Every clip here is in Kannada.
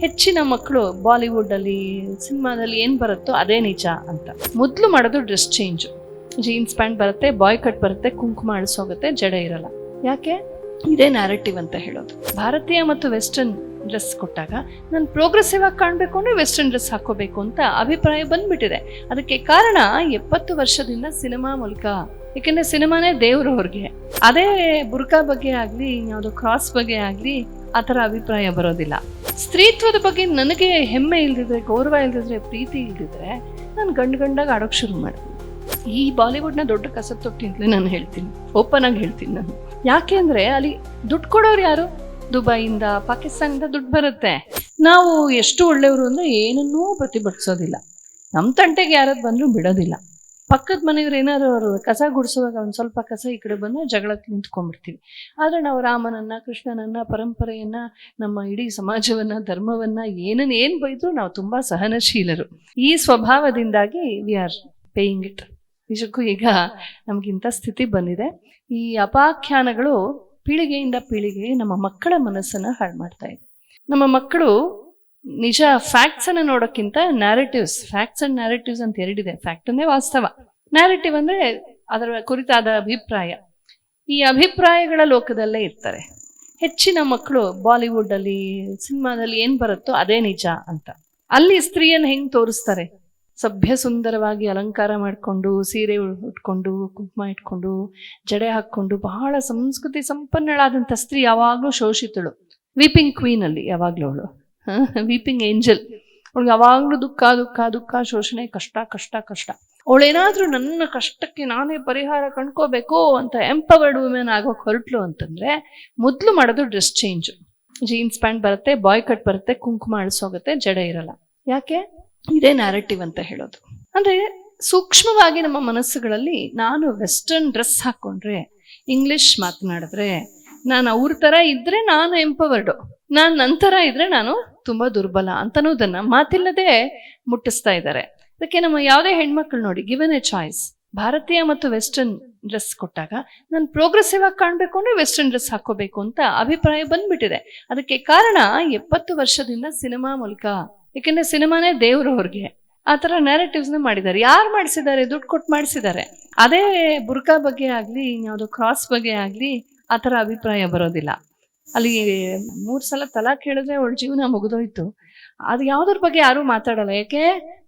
ಹೆಚ್ಚಿನ ಮಕ್ಕಳು ಬಾಲಿವುಡ್ ಅಲ್ಲಿ ಸಿನಿಮಾದಲ್ಲಿ ಏನ್ ಬರುತ್ತೋ ಅದೇ ನಿಜ ಅಂತ. ಮೊದಲು ಮಾಡೋದು ಡ್ರೆಸ್ ಚೇಂಜ್. ಜೀನ್ಸ್ ಪ್ಯಾಂಟ್ ಬರುತ್ತೆ ಬಾಯ್ ಕಟ್ ಬರುತ್ತೆ, ಕುಂಕುಮ ಅಳಿಸೋಗುತ್ತೆ ಜಡ ಇರಲ್ಲ. ಯಾಕೆ? ಇದೇ ನ್ಯಾರೆಟಿವ್ ಅಂತ ಹೇಳೋದು. ಭಾರತೀಯ ಮತ್ತು ವೆಸ್ಟರ್ನ್ ಡ್ರೆಸ್ ಕೊಟ್ಟಾಗ ನಾನು ಪ್ರೋಗ್ರೆಸಿವ್ ಆಗಿ ಕಾಣಬೇಕು ಅಂದ್ರೆ ವೆಸ್ಟರ್ನ್ ಡ್ರೆಸ್ ಹಾಕೋಬೇಕು ಅಂತ ಅಭಿಪ್ರಾಯ ಬಂದ್ಬಿಟ್ಟಿದೆ. ಅದಕ್ಕೆ ಕಾರಣ ಎಪ್ಪತ್ತು ವರ್ಷದಿಂದ ಸಿನಿಮಾ ಮೂಲಕ ಯಾಕೆಂದ್ರೆ ಸಿನಿಮಾನೇ ದೇವ್ರು ಅವ್ರಿಗೆ. ಅದೇ ಬುರ್ಕಾ ಬಗ್ಗೆ ಆಗ್ಲಿ, ಯಾವುದೋ ಕ್ರಾಸ್ ಬಗ್ಗೆ ಆಗ್ಲಿ, ಆ ಥರ ಅಭಿಪ್ರಾಯ ಬರೋದಿಲ್ಲ. ಸ್ತ್ರೀತ್ವದ ಬಗ್ಗೆ ನನಗೆ ಹೆಮ್ಮೆ ಇಲ್ದಿದ್ರೆ, ಗೌರವ ಇಲ್ದಿದ್ರೆ, ಪ್ರೀತಿ ಇಲ್ದಿದ್ರೆ ನಾನು ಗಂಡು ಗಂಡಾಗ ಆಡೋಕೆ ಶುರು ಮಾಡ್ತೀನಿ. ಈ ಬಾಲಿವುಡ್ನ ದೊಡ್ಡ ಕಸಬ್ ಅಂತಲೇ ನಾನು ಹೇಳ್ತೀನಿ. ಓಪನ್ ಆಗಿ ಹೇಳ್ತೀನಿ ನಾನು. ಯಾಕೆ ಅಂದರೆ ಅಲ್ಲಿ ದುಡ್ಡು ಕೊಡೋರು ಯಾರು? ದುಬೈಯಿಂದ, ಪಾಕಿಸ್ತಾನದಿಂದ ದುಡ್ಡು ಬರುತ್ತೆ. ನಾವು ಎಷ್ಟು ಒಳ್ಳೆಯವರು ಅಂದರೆ ಏನನ್ನೂ ಪ್ರತಿಭಟಿಸೋದಿಲ್ಲ. ನಮ್ಮ ತಂಟೆಗೆ ಯಾರದ್ದು ಬಂದರೂ ಬಿಡೋದಿಲ್ಲ. ಪಕ್ಕದ ಮನೆಯವ್ರು ಏನಾದ್ರು ಅವರು ಕಸ ಗುಡಿಸುವಾಗ ಒಂದು ಸ್ವಲ್ಪ ಕಸ ಈ ಕಡೆ ಬಂದು ಜಗಳಕ್ಕೆ ನಿಂತ್ಕೊಂಡ್ಬಿಡ್ತೀವಿ. ಆದರೆ ನಾವು ರಾಮನನ್ನ, ಕೃಷ್ಣನನ್ನ, ಪರಂಪರೆಯನ್ನ, ನಮ್ಮ ಇಡೀ ಸಮಾಜವನ್ನ, ಧರ್ಮವನ್ನ ಏನನ್ನ ಏನು ಬೈದ್ರು ನಾವು ತುಂಬಾ ಸಹನಶೀಲರು. ಈ ಸ್ವಭಾವದಿಂದಾಗಿ ವಿ ಆರ್ ಪೇಯಿಂಗ್ ಇಟ್ ನಿಜಕ್ಕೂ ಈಗ ನಮಗಿಂಥ ಸ್ಥಿತಿ ಬಂದಿದೆ. ಈ ಅಪಾಖ್ಯಾನಗಳು ಪೀಳಿಗೆಯಿಂದ ಪೀಳಿಗೆ ನಮ್ಮ ಮಕ್ಕಳ ಮನಸ್ಸನ್ನು ಹಾಳು ಮಾಡ್ತಾ ಇದೆ. ನಮ್ಮ ಮಕ್ಕಳು ನಿಜ ಫ್ಯಾಕ್ಟ್ಸ್ ಅನ್ನ ನೋಡೋಕ್ಕಿಂತ ನ್ಯಾರೇಟಿವ್ಸ್ ಫ್ಯಾಕ್ಟ್ಸ್ ಅಂಡ್ ನ್ಯಾರೇಟಿವ್ಸ್ ಅಂತ ಎರಡಿದೆ. ಫ್ಯಾಕ್ಟ್ ವಾಸ್ತವ. ನ್ಯಾರೇಟಿವ್ ಅಂದ್ರೆ ಅದರ ಕುರಿತಾದ ಅಭಿಪ್ರಾಯ. ಈ ಅಭಿಪ್ರಾಯಗಳ ಲೋಕದಲ್ಲೇ ಇರ್ತಾರೆ ಹೆಚ್ಚಿನ ಮಕ್ಕಳು ಬಾಲಿವುಡ್ ಅಲ್ಲಿ ಸಿನಿಮಾದಲ್ಲಿ ಏನ್ ಬರುತ್ತೋ ಅದೇ ನಿಜ ಅಂತ. ಅಲ್ಲಿ ಸ್ತ್ರೀಯನ್ನು ಹೆಂಗ್ ತೋರಿಸ್ತಾರೆ? ಸಭ್ಯ ಸುಂದರವಾಗಿ ಅಲಂಕಾರ ಮಾಡಿಕೊಂಡು, ಸೀರೆ ಉಟ್ಕೊಂಡು, ಕುಂಕುಮ ಇಟ್ಕೊಂಡು, ಜಡೆ ಹಾಕ್ಕೊಂಡು, ಬಹಳ ಸಂಸ್ಕೃತಿ ಸಂಪನ್ನಳಾದಂಥ ಸ್ತ್ರೀ ಯಾವಾಗಲೂ ಶೋಷಿತಳು. ವೀಪಿಂಗ್ ಕ್ವೀನ್ ಅಲ್ಲಿ ಯಾವಾಗಲೂ ಅವಳು. ವೀಪಿಂಗ್ ಏಂಜಲ್ ಅವಳಿಗೆ ಯಾವಾಗಲೂ ದುಃಖ ದುಃಖ ದುಃಖ, ಶೋಷಣೆ, ಕಷ್ಟ ಕಷ್ಟ ಕಷ್ಟ. ಅವಳೇನಾದ್ರೂ ನನ್ನ ಕಷ್ಟಕ್ಕೆ ನಾನೇ ಪರಿಹಾರ ಕಂಡ್ಕೋಬೇಕು ಅಂತ ಎಂಪವರ್ಡ್ ವುಮೆನ್ ಆಗೋಕೆ ಹೊರಟ್ಲು ಅಂತಂದ್ರೆ ಮೊದಲು ಮಾಡೋದು ಡ್ರೆಸ್ ಚೇಂಜ್ ಜೀನ್ಸ್ ಪ್ಯಾಂಟ್ ಬರುತ್ತೆ ಬಾಯ್ ಕಟ್ ಬರುತ್ತೆ, ಕುಂಕುಮ ಅಳಿಸೋಗುತ್ತೆ ಜಡ ಇರಲ್ಲ. ಯಾಕೆ? ಇದೇ ನ್ಯಾರೇಟಿವ್ ಅಂತ ಹೇಳೋದು. ಅಂದ್ರೆ ಸೂಕ್ಷ್ಮವಾಗಿ ನಮ್ಮ ಮನಸ್ಸುಗಳಲ್ಲಿ ನಾನು ವೆಸ್ಟರ್ನ್ ಡ್ರೆಸ್ ಹಾಕೊಂಡ್ರೆ ಇಂಗ್ಲಿಷ್ ಮಾತನಾಡಿದ್ರೆ, ನಾನು ಅವ್ರ ಥರ ಇದ್ರೆ ನಾನು ಎಂಪವರ್ಡು ನಾನು ನಂತರ ಇದ್ರೆ ನಾನು ತುಂಬಾ ದುರ್ಬಲ ಅಂತನೋದನ್ನ ಮಾತಿಲ್ಲದೆ ಮುಟ್ಟಿಸ್ತಾ ಇದ್ದಾರೆ. ಅದಕ್ಕೆ ನಮ್ಮ ಯಾವುದೇ ಹೆಣ್ಮಕ್ಳು ನೋಡಿ ಗಿವನ್ ಎ ಚಾಯ್ಸ್ ಭಾರತೀಯ ಮತ್ತು ವೆಸ್ಟರ್ನ್ ಡ್ರೆಸ್ ಕೊಟ್ಟಾಗ ನಾನು ಪ್ರೋಗ್ರೆಸಿವ್ ಆಗಿ ಕಾಣಬೇಕು ಅಂದ್ರೆ ವೆಸ್ಟರ್ನ್ ಡ್ರೆಸ್ ಹಾಕೋಬೇಕು ಅಂತ ಅಭಿಪ್ರಾಯ ಬಂದ್ಬಿಟ್ಟಿದೆ. ಅದಕ್ಕೆ ಕಾರಣ ಎಪ್ಪತ್ತು ವರ್ಷದಿಂದ ಸಿನಿಮಾ ಮೂಲಕ ಯಾಕೆಂದ್ರೆ ಸಿನಿಮಾನೇ ದೇವ್ರು ಅವ್ರಿಗೆ. ಆ ಥರ ನ್ಯಾರೇಟಿವ್ಸ್ನ ಮಾಡಿದ್ದಾರೆ. ಯಾರು ಮಾಡಿಸಿದ್ದಾರೆ? ದುಡ್ಡು ಕೊಟ್ಟು ಮಾಡಿಸಿದ್ದಾರೆ. ಅದೇ ಬುರ್ಕಾ ಬಗ್ಗೆ ಆಗಲಿ, ಇನ್ಯಾವುದೋ ಕ್ರಾಸ್ ಬಗ್ಗೆ ಆಗಲಿ, ಆ ಥರ ಅಭಿಪ್ರಾಯ ಬರೋದಿಲ್ಲ. ಅಲ್ಲಿ ಮೂರು ಸಲ ತಲಾಖ್ ಹೇಳಿದ್ರೆ ಅವಳ ಜೀವನ ಮುಗಿದೋಯ್ತು. ಅದು ಯಾವುದ್ರ ಬಗ್ಗೆ ಯಾರೂ ಮಾತಾಡಲ್ಲ. ಯಾಕೆ?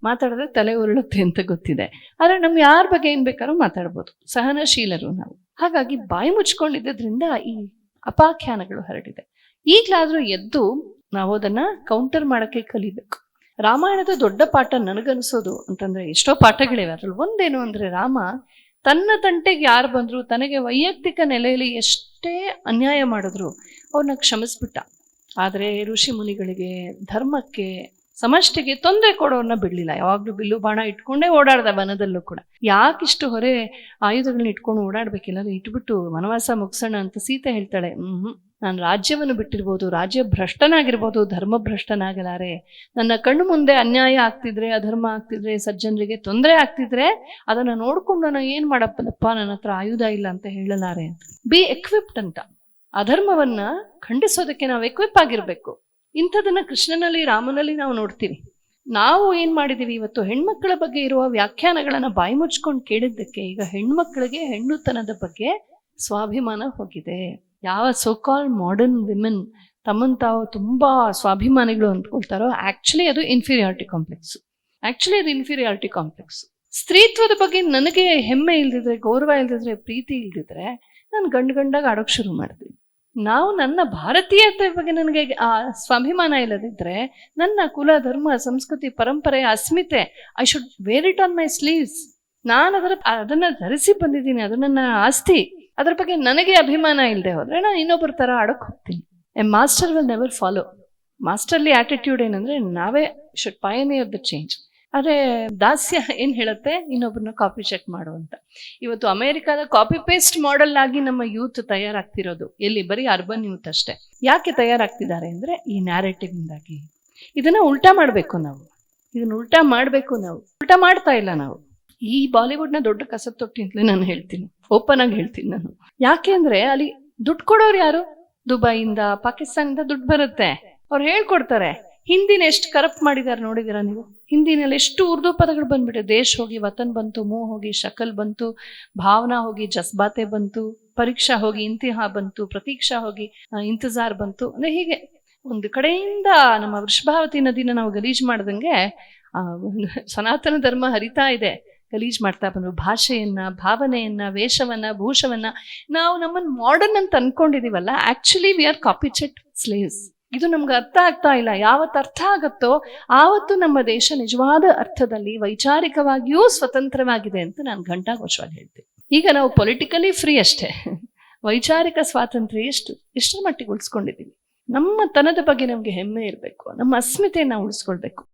ಮಾತಾಡಿದ್ರೆ ತಲೆ ಉರುಳುತ್ತೆ ಅಂತ ಗೊತ್ತಿದೆ. ಆದರೆ ನಮ್ಗೆ ಯಾರ ಬಗ್ಗೆ ಏನು ಬೇಕಾದ್ರೂ ಮಾತಾಡ್ಬೋದು. ಸಹನಶೀಲರು ನಾವು. ಹಾಗಾಗಿ ಬಾಯಿ ಮುಚ್ಕೊಂಡಿದ್ದರಿಂದ ಈ ಅಪಾಖ್ಯಾನಗಳು ಹರಡಿದೆ. ಈಗಲಾದರೂ ಎದ್ದು ನಾವು ಅದನ್ನು ಕೌಂಟರ್ ಮಾಡೋಕ್ಕೆ ಕಲಿಬೇಕು. ರಾಮಾಯಣದ ದೊಡ್ಡ ಪಾಠ ನನಗನ್ಸೋದು ಅಂತಂದ್ರೆ ಎಷ್ಟೋ ಪಾಠಗಳಿವೆ. ಅದ್ರಲ್ಲಿ ಒಂದೇನು ಅಂದರೆ ರಾಮ ತನ್ನ ತಂಟೆಗೆ ಯಾರು ಬಂದ್ರು, ತನಗೆ ವೈಯಕ್ತಿಕ ನೆಲೆಯಲ್ಲಿ ಎಷ್ಟೇ ಅನ್ಯಾಯ ಮಾಡಿದ್ರು ಅವ್ರನ್ನ ಕ್ಷಮಿಸ್ಬಿಟ್ಟ. ಆದರೆ ಋಷಿ ಮುನಿಗಳಿಗೆ ಧರ್ಮಕ್ಕೆ ಸಮಷ್ಟಿಗೆ ತೊಂದರೆ ಕೊಡೋರ್ನ ಬಿಡ್ಲಿಲ್ಲ. ಯಾವಾಗ್ಲೂ ಬಿಲ್ಲು ಬಾಣ ಇಟ್ಕೊಂಡೇ ಓಡಾಡ್ದ ವನದಲ್ಲೂ ಕೂಡ. ಯಾಕಿಷ್ಟು ಹೊರೆ ಆಯುಧಗಳನ್ನ ಇಟ್ಕೊಂಡು ಓಡಾಡ್ಬೇಕಿಲ್ಲ ಇಟ್ಬಿಟ್ಟು ವನವಾಸ ಮುಗಿಸೋಣ ಅಂತ ಸೀತೆ ಹೇಳ್ತಾಳೆ. ಹ್ಮ್, ನಾನು ರಾಜ್ಯವನ್ನು ಬಿಟ್ಟಿರ್ಬೋದು, ರಾಜ್ಯ ಭ್ರಷ್ಟನಾಗಿರ್ಬೋದು, ಧರ್ಮ ಭ್ರಷ್ಟನಾಗಲಾರೆ. ನನ್ನ ಕಣ್ಣು ಮುಂದೆ ಅನ್ಯಾಯ ಆಗ್ತಿದ್ರೆ, ಅಧರ್ಮ ಆಗ್ತಿದ್ರೆ, ಸಜ್ಜನರಿಗೆ ತೊಂದರೆ ಆಗ್ತಿದ್ರೆ, ಅದನ್ನ ನೋಡ್ಕೊಂಡು ನಾನು ಏನ್ ಮಾಡಪ್ಪನಪ್ಪ? ನನ್ನ ಹತ್ರ ಆಯುಧ ಇಲ್ಲ ಅಂತ ಹೇಳಲಾರೆ ಬಿ ಎಕ್ವಿಪ್ಡ್ ಅಂತ. ಅಧರ್ಮವನ್ನ ಖಂಡಿಸೋದಕ್ಕೆ ನಾವು ಎಕ್ವಿಪ್ ಆಗಿರ್ಬೇಕು. ಇಂಥದನ್ನ ಕೃಷ್ಣನಲ್ಲಿ, ರಾಮನಲ್ಲಿ ನಾವು ನೋಡ್ತೀವಿ. ನಾವು ಏನ್ ಮಾಡಿದೀವಿ? ಇವತ್ತು ಹೆಣ್ಮಕ್ಳ ಬಗ್ಗೆ ಇರುವ ವ್ಯಾಖ್ಯಾನಗಳನ್ನ ಬಾಯಿ ಮುಚ್ಕೊಂಡು ಕೇಳಿದ್ದಕ್ಕೆ ಈಗ ಹೆಣ್ಮಕ್ಳಿಗೆ ಹೆಣ್ಣುತನದ ಬಗ್ಗೆ ಸ್ವಾಭಿಮಾನ ಹೋಗಿದೆ. ಯಾವ ಸೋಕಾಲ್ ಮಾಡರ್ನ್ ವಿಮೆನ್ ತಮ್ಮನ್ನು ತಾವು ತುಂಬಾ ಸ್ವಾಭಿಮಾನಿಗಳು ಅಂದ್ಕೊಳ್ತಾರೋ ಆಕ್ಚುಲಿ ಅದು ಇನ್ಫೀರಿಯಾರಿಟಿ ಕಾಂಪ್ಲೆಕ್ಸ್ ಆಕ್ಚುಲಿ ಅದು ಇನ್ಫೀರಿಯಾರಿಟಿ ಕಾಂಪ್ಲೆಕ್ಸ್ ಸ್ತ್ರೀತ್ವದ ಬಗ್ಗೆ ನನಗೆ ಹೆಮ್ಮೆ ಇಲ್ದಿದ್ರೆ, ಗೌರವ ಇಲ್ದಿದ್ರೆ, ಪ್ರೀತಿ ಇಲ್ದಿದ್ರೆ, ನಾನು ಗಂಡು ಗಂಡಾಗ ಆಡೋಕೆ ಶುರು ಮಾಡ್ತೀನಿ. ನಾವು ನನ್ನ ಭಾರತೀಯತೆ ಬಗ್ಗೆ ನನಗೆ ಆ ಸ್ವಾಭಿಮಾನ ಇಲ್ಲದಿದ್ದರೆ ನನ್ನ ಕುಲ, ಧರ್ಮ, ಸಂಸ್ಕೃತಿ, ಪರಂಪರೆ, ಅಸ್ಮಿತೆ I should wear it on my sleeves ನಾನು ಅದರ, ಅದನ್ನ ಧರಿಸಿ ಬಂದಿದ್ದೀನಿ, ಅದು ನನ್ನ ಆಸ್ತಿ. ಅದ್ರ ಬಗ್ಗೆ ನನಗೆ ಅಭಿಮಾನ ಇಲ್ಲದೆ ಹೋದರೆ ನಾನು ಇನ್ನೊಬ್ಬರ ಥರ ಆಡೋಕೆ ಹೋಗ್ತೀನಿ. A master will never follow masterly attitude ಏನಂದ್ರೆ ನಾವೇ ಶುಡ್ ಪಯನಿಯರ್ ದ ಚೇಂಜ್ ಆದರೆ ದಾಸ್ಯ ಏನು ಹೇಳುತ್ತೆ? ಇನ್ನೊಬ್ಬರನ್ನ ಕಾಪಿ ಚೆಕ್ ಮಾಡು ಅಂತ. ಇವತ್ತು ಅಮೆರಿಕಾದ ಕಾಪಿ ಪೇಸ್ಟ್ ಮಾಡೆಲ್ ಆಗಿ ನಮ್ಮ ಯೂತ್ ತಯಾರಾಗ್ತಿರೋದು. ಎಲ್ಲಿ? ಬರೀ ಅರ್ಬನ್ ಯೂತ್ ಅಷ್ಟೇ. ಯಾಕೆ ತಯಾರಾಗ್ತಿದ್ದಾರೆ ಅಂದ್ರೆ ಈ ನ್ಯಾರೇಟಿವ್ನಿಂದಾಗಿ ಇದನ್ನ ಉಲ್ಟಾ ಮಾಡಬೇಕು ನಾವು. ಇದನ್ನ ಉಲ್ಟಾ ಮಾಡಬೇಕು ನಾವು. ಉಲ್ಟಾ ಮಾಡ್ತಾ ಇಲ್ಲ ನಾವು. ಈ ಬಾಲಿವುಡ್ನ ದೊಡ್ಡ ಕಸದ ತೊಟ್ಟಿ ಅಂತಲೇ ನಾನು ಹೇಳ್ತೀನಿ. ಓಪನ್ ಆಗಿ ಹೇಳ್ತೀನಿ ನಾನು. ಯಾಕೆ ಅಂದ್ರೆ ಅಲ್ಲಿ ದುಡ್ಡು ಕೊಡೋರು ಯಾರು? ದುಬೈಯಿಂದ ಪಾಕಿಸ್ತಾನದಿಂದ ದುಡ್ಡು ಬರುತ್ತೆ. ಅವ್ರು ಹೇಳ್ಕೊಡ್ತಾರೆ. ಹಿಂದಿನ ಎಷ್ಟು ಕರಪ್ಟ್ ಮಾಡಿದ್ದಾರೆ ನೋಡಿದ್ದೀರಾ ನೀವು? ಹಿಂದಿನಲ್ಲಿ ಎಷ್ಟು ಉರ್ದು ಪದಗಳು ಬಂದ್ಬಿಟ್ಟು ದೇಶ ಹೋಗಿ, ವತನ್ ಬಂತು ಮೂ ಹೋಗಿ, ಶಕಲ್ ಬಂತು, ಭಾವನಾ ಹೋಗಿ, ಜಸ್ಬಾತೆ ಬಂತು, ಪರೀಕ್ಷಾ ಹೋಗಿ, ಇಂತಿಹಾ ಬಂತು, ಪ್ರತೀಕ್ಷಾ ಹೋಗಿ ಇಂತಜಾರ್ ಬಂತು. ಅಂದ್ರೆ ಹೀಗೆ ಒಂದು ಕಡೆಯಿಂದ ನಮ್ಮ ವೃಷಭಾವತಿ ನದಿನ ನಾವು ಗಲೀಜ್ ಮಾಡ್ದಂಗೆ ಸನಾತನ ಧರ್ಮ ಹರಿತಾ ಇದೆ. ಗಲೀಜ್ ಮಾಡ್ತಾ ಬಂದ್ರು. ಭಾಷೆಯನ್ನ, ಭಾವನೆಯನ್ನ, ವೇಷವನ್ನ, ಭೂಷವನ್ನ ನಾವು ನಮ್ಮನ್ನು ಮಾಡರ್ನ್ ಅಂತ ಅನ್ಕೊಂಡಿದೀವಲ್ಲ actually we are copycat slaves ಇದು ನಮ್ಗೆ ಅರ್ಥ ಆಗ್ತಾ ಇಲ್ಲ. ಯಾವತ್ತು ಅರ್ಥ ಆಗುತ್ತೋ ಆವತ್ತು ನಮ್ಮ ದೇಶ ನಿಜವಾದ ಅರ್ಥದಲ್ಲಿ ವೈಚಾರಿಕವಾಗಿಯೂ ಸ್ವತಂತ್ರವಾಗಿದೆ ಅಂತ ನಾನು ಘಂಟಾಘೋಷವಾಗಿ ಹೇಳ್ತೀನಿ. ಈಗ ನಾವು ಪೊಲಿಟಿಕಲಿ ಫ್ರೀ ಅಷ್ಟೇ. ವೈಚಾರಿಕ ಸ್ವಾತಂತ್ರ್ಯ ಎಷ್ಟು? ಎಷ್ಟರ ಮಟ್ಟಿಗೆ ಉಳಿಸ್ಕೊಂಡಿದ್ದೀವಿ? ನಮ್ಮ ತನದ ಬಗ್ಗೆ ನಮಗೆ ಹೆಮ್ಮೆ ಇರಬೇಕು. ನಮ್ಮ ಅಸ್ಮಿತೆಯನ್ನು ಉಳಿಸ್ಕೊಳ್ಬೇಕು.